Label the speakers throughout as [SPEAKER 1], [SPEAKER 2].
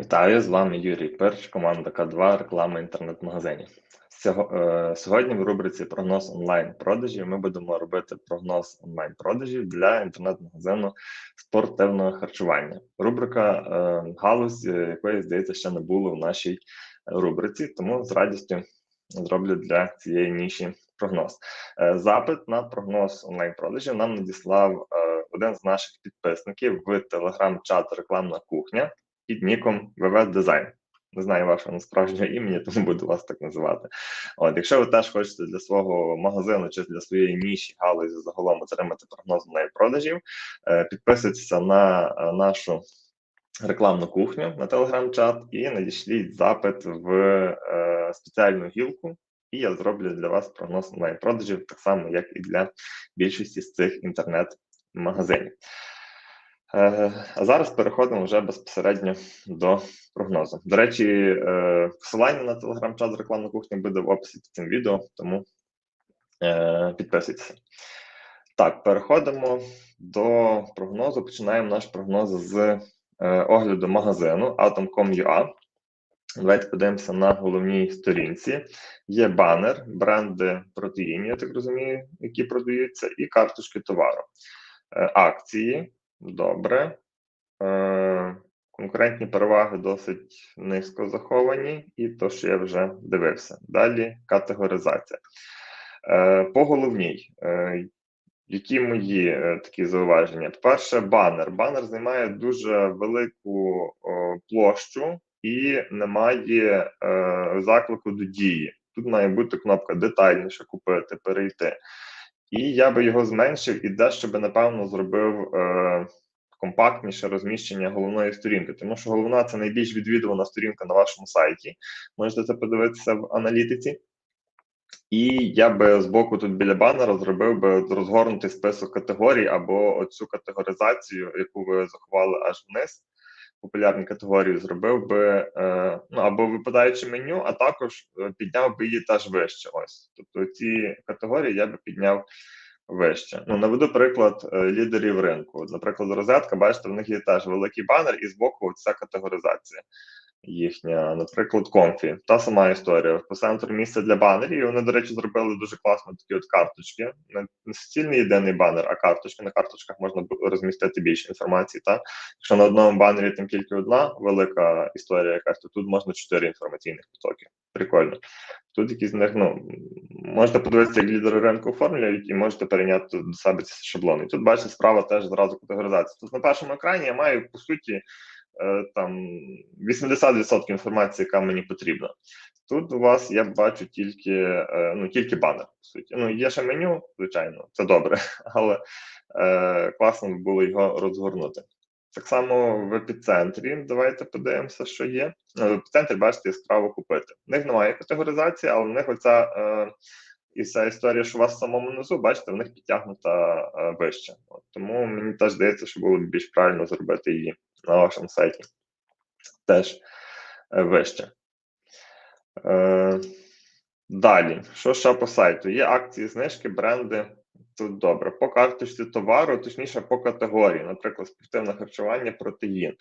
[SPEAKER 1] Вітаю, з вами Юрій Перч, команда К2, реклама інтернет-магазинів. Е, Сьогодні в рубриці прогноз онлайн-продажів ми будемо робити прогноз онлайн-продажів для інтернет-магазину спортивного харчування. Рубрика е, галузь, е, якої, здається, ще не було в нашій рубриці, тому з радістю зроблю для цієї ніші прогноз. Запит на прогноз онлайн-продажів нам надіслав один з наших підписників в телеграм-чат Рекламна кухня під ніком ВВ Дизайн. Не знаю вашого справжнього імені, тому буду вас так називати. От, якщо ви теж хочете для свого магазину чи для своєї ніші галузі загалом отримати прогноз на продажів, е, підписуйтеся на е, нашу рекламну кухню на телеграм-чат і надішліть запит в е, спеціальну гілку, і я зроблю для вас прогноз онлайн продажів, так само, як і для більшості з цих інтернет-магазинів. Е, А зараз переходимо вже безпосередньо до прогнозу. До речі, е, посилання на телеграм-чат з рекламної кухні буде в описі під цим відео, тому е, підписуйтеся. Так, переходимо до прогнозу. Починаємо наш прогноз з огляду магазину Atom.com.ua. Давайте подивимося на головній сторінці. Є банер, бренди протеїнів, я так розумію, які продаються, і карточки товару. Акції добре. Е, Конкурентні переваги досить низько заховані, і то, що я вже дивився. Далі категоризація. Е, По головній, е, які мої такі зауваження? По-перше, банер. Банер займає дуже велику площу і немає е, заклику до дії. Тут має бути кнопка детальніше купити, перейти. І я би його зменшив і дещо би, напевно, зробив е, компактніше розміщення головної сторінки, тому що головна це найбільш відвідувана сторінка на вашому сайті. Можете це подивитися в аналітиці. І я би з боку тут біля банера зробив би розгорнутий список категорій або оцю категоризацію, яку ви заховали аж вниз. Популярні категорії зробив би е, ну або випадаючи меню, а також е, підняв би її теж вище. Ось тобто ці категорії я би підняв вище. Ну наведу приклад е, лідерів ринку. Наприклад, розетка, бачите, в них є теж великий банер, і збоку ця категоризація їхня, наприклад, комфі. Та сама історія. По центру місця для банерів. І вони, до речі, зробили дуже класно такі от карточки. Не суцільний єдиний банер, а карточки. На карточках можна розмістити більше інформації. Та якщо на одному банері там тільки одна велика історія, якась то тут можна чотири інформаційних потоки. Прикольно. Тут якісь з них, ну можете подивитися, як лідери ринку оформлюють, і можете перейняти до себе ці шаблони. І Тут бачите, справа теж зразу категоризація. Тут на першому екрані я маю по суті там 80% інформації, яка мені потрібна. Тут у вас я бачу тільки е, ну тільки банер. По суті, ну є ще меню, звичайно, це добре, але е, класно було його розгорнути. Так само в епіцентрі. Давайте подивимося, що є. Ну, В епіцентрі бачите яскраво купити. В них немає категоризації, але в них оця е, і вся історія, що у вас в самому низу, бачите, в них підтягнута е, вище. От, тому мені теж здається, що було б більш правильно зробити її на вашому сайті теж вище. Е, далі, що ще по сайту? Є акції, знижки, бренди. Тут добре. По карточці товару, точніше, по категорії, наприклад, спортивне харчування, протеїн.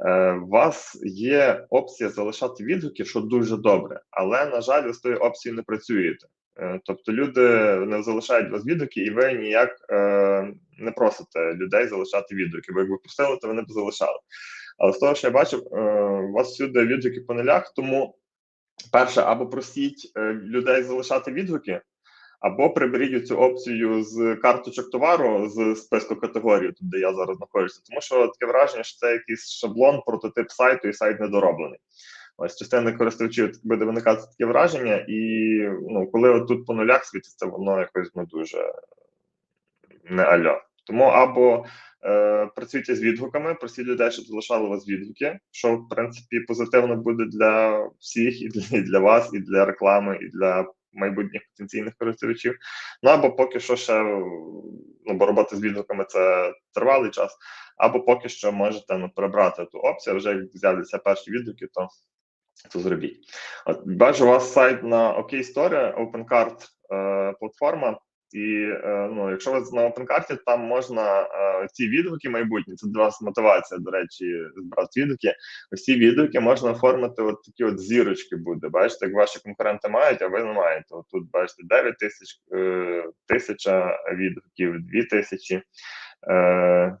[SPEAKER 1] Е, у вас є опція залишати відгуки, що дуже добре, але, на жаль, ви з тою опцією не працюєте. Е, Тобто люди не залишають вас відгуки, і ви ніяк е, не просите людей залишати відгуки. Бо якби просили, то вони б залишали. Але з того, що я бачив, е, у вас всюди відгуки по нулях, тому перше, або просіть е, людей залишати відгуки, або приберіть цю опцію з карточок товару з списку категорій, тут де я зараз знаходжуся. Тому що таке враження, що це якийсь шаблон, прототип сайту, і сайт недороблений. Ось частина користувачів буде виникати таке враження, і ну, коли тут по нулях світиться, воно якось не дуже не альо. Тому або е, працюйте з відгуками, просіть людей, щоб залишали у вас відгуки, що в принципі позитивно буде для всіх, і для, і для вас, і для реклами, і для майбутніх потенційних користувачів. Ну або поки що ще ну, бо робота з відгуками це тривалий час, або поки що можете ну, прибрати ту опцію, вже як з'являться перші відгуки, то то зробіть. От бачу, у вас сайт на OKStory, OpenCart е, платформа. І е, ну, якщо ви на OpenCart, там можна е, ці відгуки майбутні, це для вас мотивація, до речі, збирати відгуки. Ці відгуки можна оформити от такі от зірочки буде. Бачите, як ваші конкуренти мають, а ви не маєте. От тут бачите 9 тисяч, е, тисяча відгуків, 2 тисячі. Е,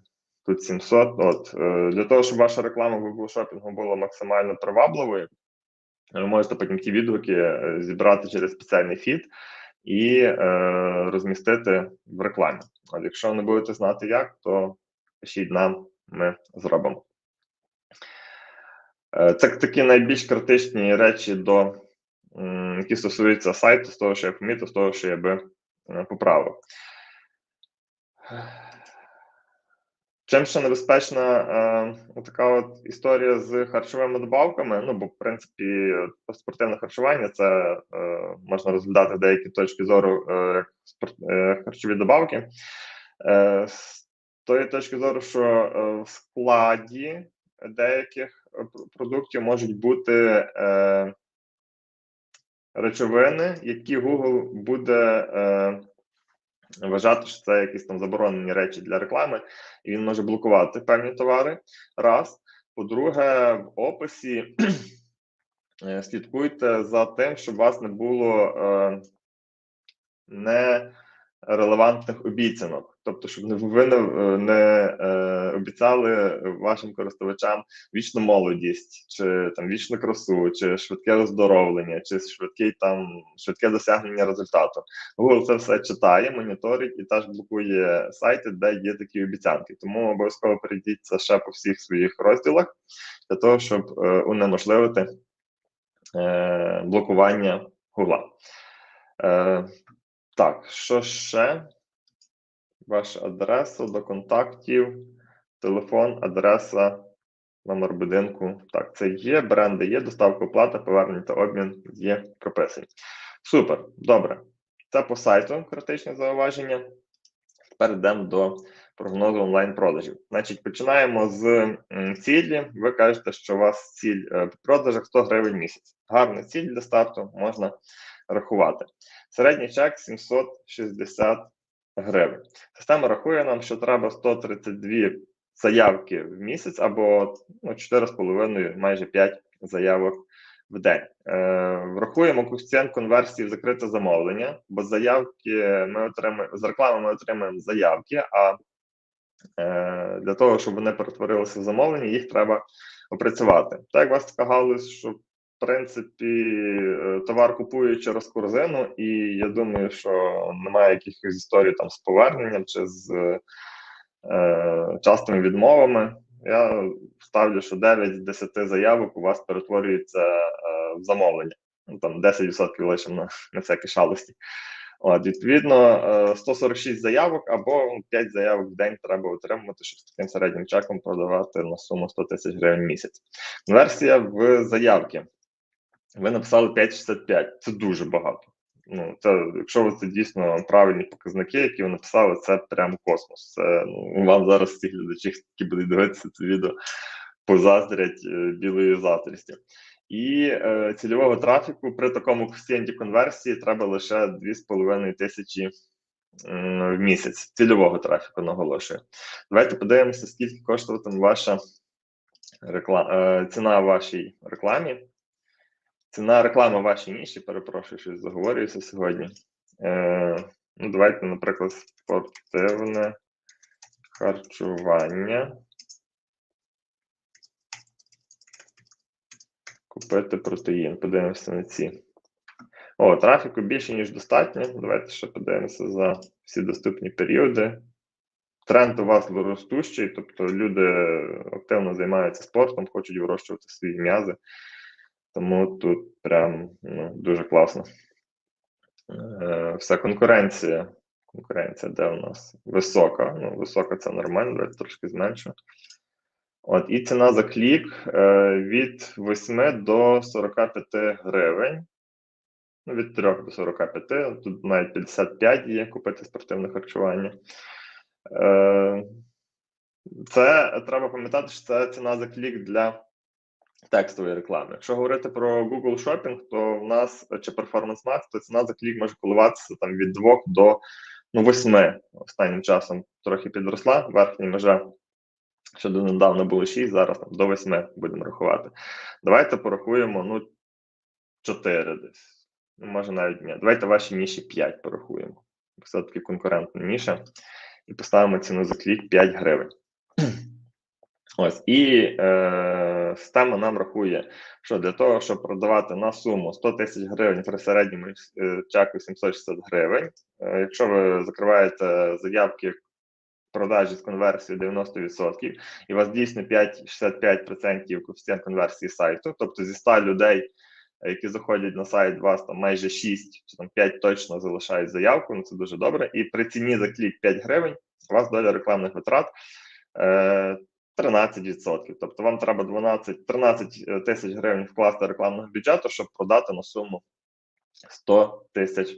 [SPEAKER 1] Тут 700. От е, для того, щоб ваша реклама в Google шопінгу була максимально привабливою, ви можете потім ті відгуки е, зібрати через спеціальний фід і е, розмістити в рекламі. От якщо не будете знати як, то пишіть нам, ми зробимо. Е, це такі найбільш критичні речі, до, які стосуються сайту, з того, що я помітив, з того, що я би е, поправив. Чим ще небезпечна е, така от історія з харчовими добавками? Ну, бо, в принципі, спортивне харчування це е, можна розглядати деякі точки зору е, спорт, е, харчові добавки. Е, з тої точки зору, що е, в складі деяких продуктів можуть бути е, речовини, які Google буде. Е, вважати, що це якісь там заборонені речі для реклами, і він може блокувати певні товари. Раз. По-друге, в описі е, слідкуйте за тим, щоб вас не було е, нерелевантних обіцянок. Тобто, щоб ви не, не е, обіцяли вашим користувачам вічну молодість, чи там вічну красу, чи швидке оздоровлення, чи швидкий там швидке досягнення результату. Google це все читає, моніторить і теж блокує сайти, де є такі обіцянки. Тому обов'язково перейдіть це ще по всіх своїх розділах для того, щоб е, унеможливити е, блокування Google. Так, що ще? ваша адреса до контактів, телефон, адреса, номер будинку. Так, це є, бренди є, доставка оплата, повернення та обмін є прописані. Супер, добре. Це по сайту критичне зауваження. Тепер йдемо до прогнозу онлайн-продажів. Значить, починаємо з цілі. Ви кажете, що у вас ціль е, по продажах 100 гривень в місяць. Гарна ціль для старту можна рахувати. Середній чек 760 гривень. Система рахує нам, що треба 132 заявки в місяць або ну, 4,5, майже 5 заявок в день. Е, Врахуємо коефіцієнт конверсії в закрите замовлення, бо заявки ми отримаємо з реклами ми отримаємо заявки, а е, для того, щоб вони перетворилися в замовлення, їх треба опрацювати. Так, як у вас така галузь, що принципі, е, товар купують через корзину, і я думаю, що немає якихось історій там з поверненням чи з е, частими відмовами. Я ставлю, що 9 з 10 заявок у вас перетворюється е, в замовлення. Ну, там 10% лише на, на всякі шалості. От, Відповідно, 146 е, заявок або 5 заявок в день треба отримати, щоб з таким середнім чеком продавати на суму 100 тисяч гривень в місяць. Версія в заявки. Ви написали 5,65. Це дуже багато. Ну, це, Якщо ви це дійсно правильні показники, які ви написали, це прям космос. Це ну, вам зараз ті глядачі, які будуть дивитися це відео, позаздрять е, білої заздрістю. І е, цільового трафіку при такому коефіцієнті конверсії треба лише 2,5 тисячі в місяць. Цільового трафіку наголошую. Давайте подивимося, скільки коштуватиме ваша реклама, е, ціна вашій рекламі. Ціна реклами в вашій ніші, перепрошую, щось заговорююся сьогодні. Е, Ну, Давайте, наприклад, спортивне харчування. Купити протеїн. Подивимося на ці. О, трафіку більше, ніж достатньо. Давайте ще подивимося за всі доступні періоди. Тренд у вас ростущий, тобто люди активно займаються спортом, хочуть вирощувати свої м'язи. Тому тут прям ну, дуже класно. Е, Вся конкуренція. Конкуренція, де у нас висока. Ну, висока це нормально, давайте трошки зменшу. От, І ціна за клік е, від 8 до 45 гривень. Ну, від 3 до 45, тут навіть 55 є купити спортивне харчування. Е, Це треба пам'ятати, що це ціна за клік для текстової реклами. Якщо говорити про Google Shopping, то в нас чи Performance Max, то ціна за клік може коливатися там від 2 до ну, 8 останнім часом трохи підросла. Верхня межа ще донедавна було 6, зараз там до 8 будемо рахувати. Давайте порахуємо, ну, 4 десь. Ну, може навіть ні. Давайте ваші ніші 5 порахуємо. Все-таки конкурентна ніша. І поставимо ціну за клік 5 гривень. Ось і е, система нам рахує, що для того, щоб продавати на суму 100 тисяч гривень при середньому е, чеку 760 гривень. Е, якщо ви закриваєте заявки продажі з конверсією 90%, і у вас дійсно 5-65% коефіцієнт конверсії сайту, тобто зі 100 людей, які заходять на сайт, у вас там майже 6 чи там 5 точно залишають заявку, ну це дуже добре. І при ціні за клік 5 гривень, у вас доля рекламних витрат. Е, 13%. Тобто вам треба 12, 13 е, тисяч гривень вкласти рекламного бюджету, щоб продати на суму 100 тисяч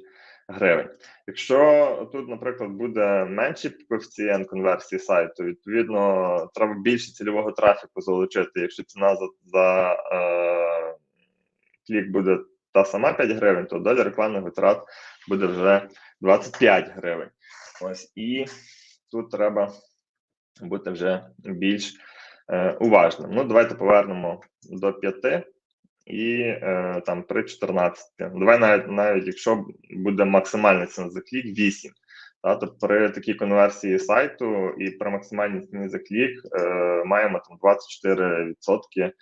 [SPEAKER 1] гривень. Якщо тут, наприклад, буде менший коефіцієнт конверсії сайту, відповідно, треба більше цільового трафіку залучити. Якщо ціна за за е, клік буде та сама 5 гривень, то доля рекламних витрат буде вже 25 гривень. Ось і тут треба бути вже більш е, уважним. Ну, давайте повернемо до 5 і е, там при 14. Давай навіть навіть якщо буде максимальна ціна за клік 8. Та, тобто при такій конверсії сайту і при максимальній ціні за клік е, маємо там 24%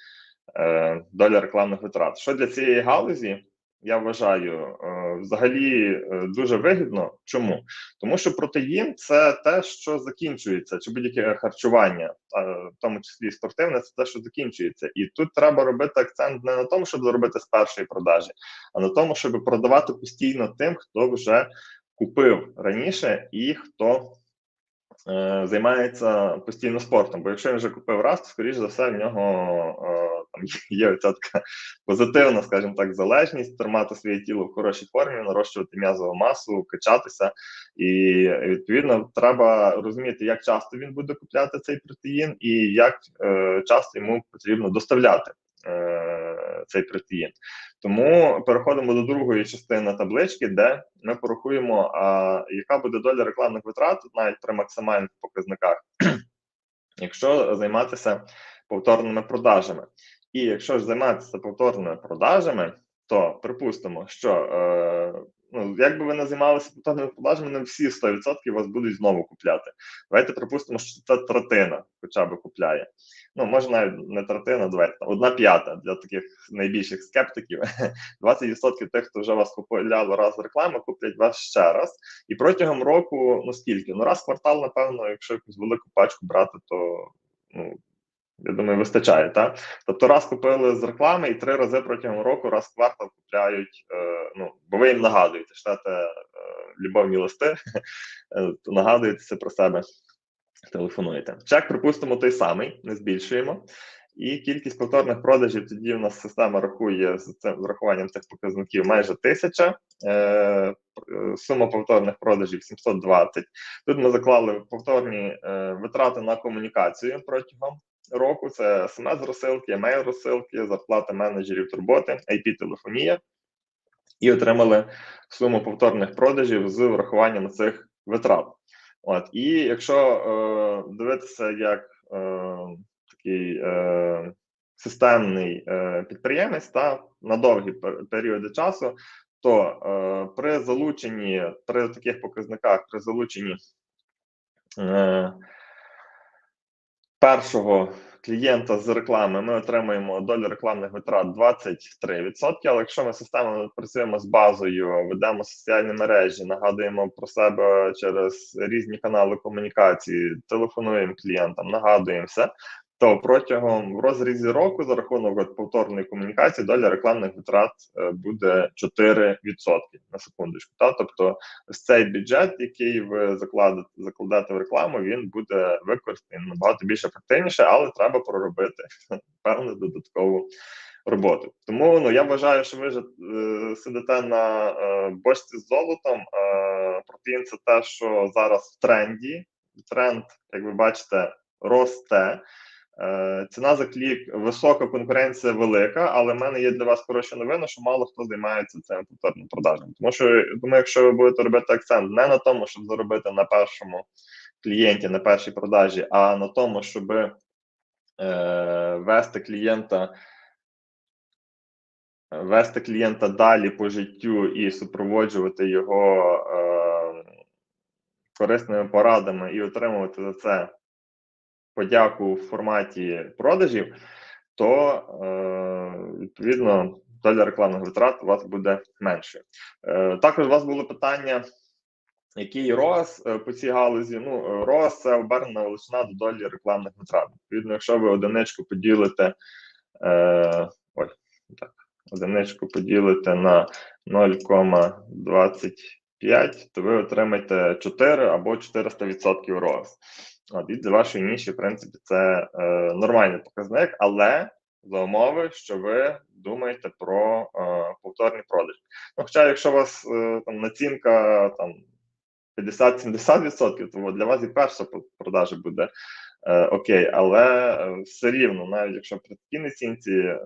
[SPEAKER 1] е, доля рекламних витрат. Що для цієї галузі? Я вважаю, е, взагалі е, дуже вигідно. Чому? Тому що протеїн це те, що закінчується, чи будь-яке харчування, в тому числі спортивне, це те, що закінчується. І тут треба робити акцент не на тому, щоб заробити з першої продажі, а на тому, щоб продавати постійно тим, хто вже купив раніше і хто. Е, займається постійно спортом, бо якщо він вже купив раз, то скоріш за все в нього є оця така позитивна, скажімо так, залежність тримати своє тіло в хорошій формі, нарощувати м'язову масу, качатися, і відповідно треба розуміти, як часто він буде купляти цей протеїн, і як е, часто йому потрібно доставляти. Е, цей протеїн. Тому переходимо до другої частини таблички, де ми порахуємо, а, яка буде доля рекламних витрат навіть при максимальних показниках, якщо займатися повторними продажами. І якщо ж займатися повторними продажами, то припустимо, що е, ну, як би ви не займалися повторними продажами, не всі 100% вас будуть знову купляти. Давайте припустимо, що це третина хоча б купляє. Ну, може навіть не третина, давайте одна п'ята для таких найбільших скептиків. 20% тих, хто вже вас купували раз рекламу, куплять вас ще раз. І протягом року, ну скільки? Ну, раз квартал, напевно, якщо якусь велику пачку брати, то ну, я думаю, вистачає, так? Тобто раз купили з реклами і три рази протягом року, раз в квартал купляють, е, ну, бо ви їм нагадуєте, штате е, любовні листи, е, нагадуєте це про себе, телефонуєте. Чек, припустимо, той самий, не збільшуємо. І кількість повторних продажів тоді в нас система рахує з цим врахуванням цих показників майже тисяча. Е, сума повторних продажів 720. Тут ми заклали повторні е, витрати на комунікацію протягом року це смс-розсилки, емейл-розсилки, зарплата менеджерів турботи, IP-телефонія, і отримали суму повторних продажів з врахуванням цих витрат. От, І якщо е, дивитися як е, такий е, системний е, підприємець та на довгі періоди часу, то е, при залученні, при таких показниках, при залученні е, першого клієнта з реклами ми отримаємо долю рекламних витрат 23%, Але якщо ми системно працюємо з базою, ведемо соціальні мережі, нагадуємо про себе через різні канали комунікації, телефонуємо клієнтам, нагадуємося, то протягом в розрізі року за рахунок повторної комунікації доля рекламних витрат е, буде 4% на секундочку. Та тобто, ось цей бюджет, який ви закладете закладете в рекламу, він буде використаний набагато більш ефективніше, але треба проробити певну додаткову роботу. Тому ну я вважаю, що ви ж е, сидите на е, бочці з золотом. Е, Протеїн це те, що зараз в тренді. Тренд, як ви бачите, росте. Е, ціна за клік висока, конкуренція велика, але в мене є для вас хороша новина, що мало хто займається цим повторним продажем. Тому що думаю, якщо ви будете робити акцент не на тому, щоб заробити на першому клієнті, на першій продажі, а на тому, щоб е, вести клієнта. Вести клієнта далі по життю і супроводжувати його е, корисними порадами і отримувати за це подяку в форматі продажів, то е, відповідно доля рекламних витрат у вас буде меншою. Е, також у вас було питання. Який ROAS е, по цій галузі? Ну, ROAS – це обернена величина до долі рекламних витрат. Відповідно, якщо ви одиничку поділите, ой, так, одиничку поділите на 0,25, то ви отримаєте 4 або 400% ROAS. Для вашої ніші, в принципі, це е, нормальний показник, але за умови, що ви думаєте про е, повторні продажі. Ну, хоча, якщо у вас е, там націнка там 50-70%, то для вас і перша продажа буде е, окей, але е, все рівно, навіть якщо при такій націнці, е,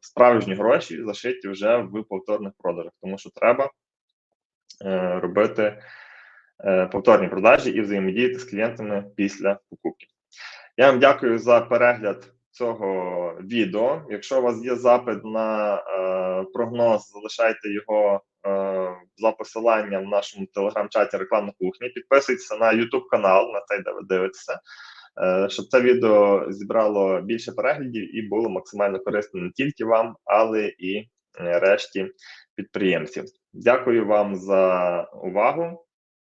[SPEAKER 1] справжні гроші зашиті вже в повторних продажах, тому що треба е, робити повторні продажі і взаємодіяти з клієнтами після покупки. Я вам дякую за перегляд цього відео. Якщо у вас є запит на е, прогноз, залишайте його е, за посиланням в нашому телеграм-чаті рекламна кухня. Підписуйтесь на YouTube канал, на цей, де ви дивитеся, е, щоб це відео зібрало більше переглядів і було максимально корисним не тільки вам, але і е, решті підприємців. Дякую вам за увагу.